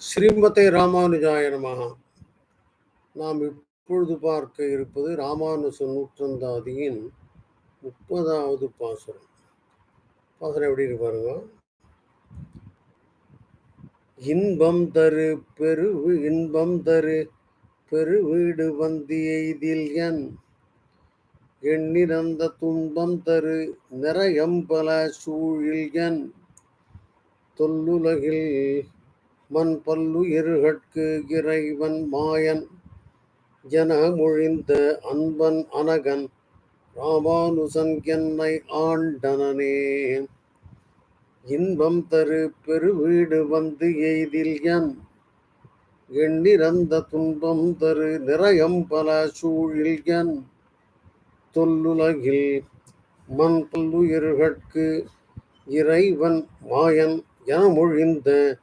ஸ்ரீமதே ராமானுஜாய நமஹ. நாம் இப்பொழுது பார்க்க இருப்பது ராமானுஜ நூற்றந்தாதியின் முப்பதாவது பாசுரம். பாசுரம் எப்படி இருப்பாருங்க இன்பம் தரு பெரு இன்பம் தரு பெருவீடு வந்தி எய்தில் என். எண்ணிறந்த துன்பம் தரு நிறையம்பல சூழில் என். தொல்லுலகில் மண் பல்லுயிர்கட்கு இறைவன் மாயன். என மொழிந்த அன்பன் அனகன் ராமானுசன் என்னை ஆண்டனனே. இன்பம் தரு பெருவீடு வந்து எய்தில் என். எண்ணிறந்த துன்பம் தரு நிறையம் பல சூழில் என். தொல்லுலகில் மண் பல்லுயிர்கட்கு இறைவன் மாயன் என மொழிந்த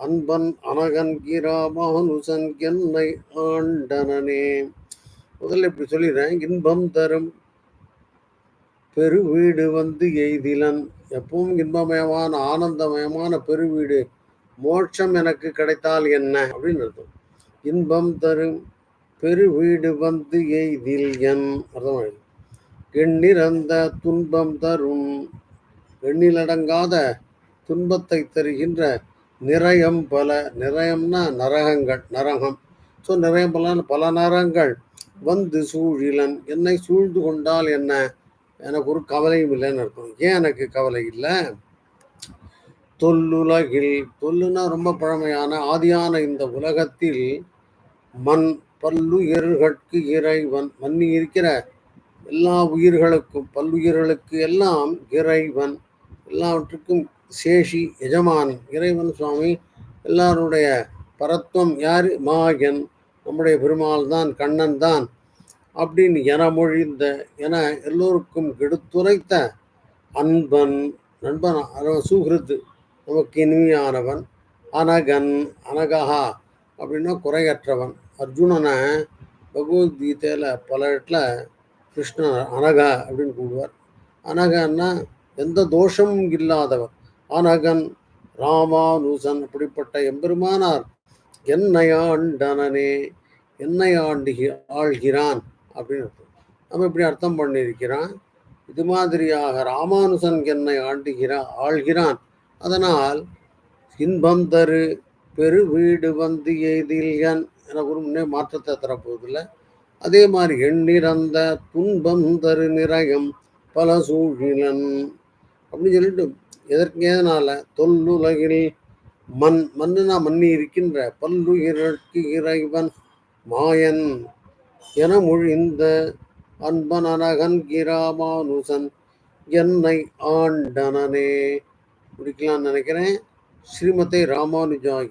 அன்பன் அனகன் கிராமானுசன் என்னை ஆண்டனனே. முதல்ல இப்படி சொல்லிடுறேன். இன்பம் தரும் பெருவீடு வந்து எய்திலன். எப்பவும் இன்பமயமான ஆனந்தமயமான பெருவீடு மோட்சம் எனக்கு கிடைத்தால் என்ன? அப்படின்னு அர்த்தம். இன்பம் தரும் பெருவீடு வந்து எய்தில் என் அர்த்தம் எண்ணிறந்த துன்பம் தரும் எண்ணிலடங்காத துன்பத்தை தருகின்ற நிறையம் பல நிறையம்னா நரகங்கள் நரகம். ஸோ நிறையம் பல பல நரகங்கள். வந்து சூழிலன் என்னை சூழ்ந்து கொண்டால் என்ன? எனக்கு ஒரு கவலையும் இல்லைன்னு இருக்கும் ஏன் எனக்கு கவலை இல்லை? தொல்லுலகில் தொல்லுனா ரொம்ப பழமையான ஆதியான இந்த உலகத்தில் மண் பல்லுயிர்கட்கு இறைவன் மண்ணி இருக்கிற எல்லா உயிர்களுக்கும் பல்லுயிர்களுக்கு எல்லாம் இறைவன். எல்லாவற்றுக்கும் சேஷி எஜமான் இறைவன் சுவாமி எல்லாருடைய பரத்துவம் யார்? மாயன். நம்முடைய பெருமாள் தான் கண்ணன் தான் அப்படின்னு என மொழிந்த என எல்லோருக்கும் கெடுத்துரைத்த அன்பன் நண்பன் சூகிருத்து நமக்கு இனிமையானவன் அனகன் அனகஹா அப்படின்னா குறையற்றவன். அர்ஜுனனை பகவத்கீதையில் பல இடத்துல கிருஷ்ணன் அனகா அப்படின்னு கூடுவார் அனகன்னா எந்த தோஷமும் இல்லாதவர் அனகன் ராமானுசன் அப்படிப்பட்ட எம்பெருமானார். என்னை ஆண்டனனே என்னை ஆண்டு ஆள்கிறான் அப்படின்னு நம்ம இப்படி அர்த்தம் பண்ணியிருக்கிறான் இது மாதிரியாக ராமானுசன் என்னை ஆண்டுகிறான் ஆள்கிறான். அதனால் இன்பம் தரு பெரு வீடு வந்து எய்தில் என் எனக்கு முன்னே மாற்றத்தை தரப்போவதில்லை. அதே மாதிரி எண்ணிறந்த துன்பம் தரு நிறையம் பல சூழிலன். அப்படின்னு சொல்லிட்டு எதற்கு எதனால தொல்லுலகில் மண் மண்ணுனா மண்ணி இருக்கின்ற பல்லுயிரற்கு இறைவன் மாயன் என மொழிந்த அன்பன் அனகன் கிராமானுசன் என்னை ஆண்டனனே. முடிக்கலாம்னு நினைக்கிறேன். ஸ்ரீமத்தை ராமானுஜாய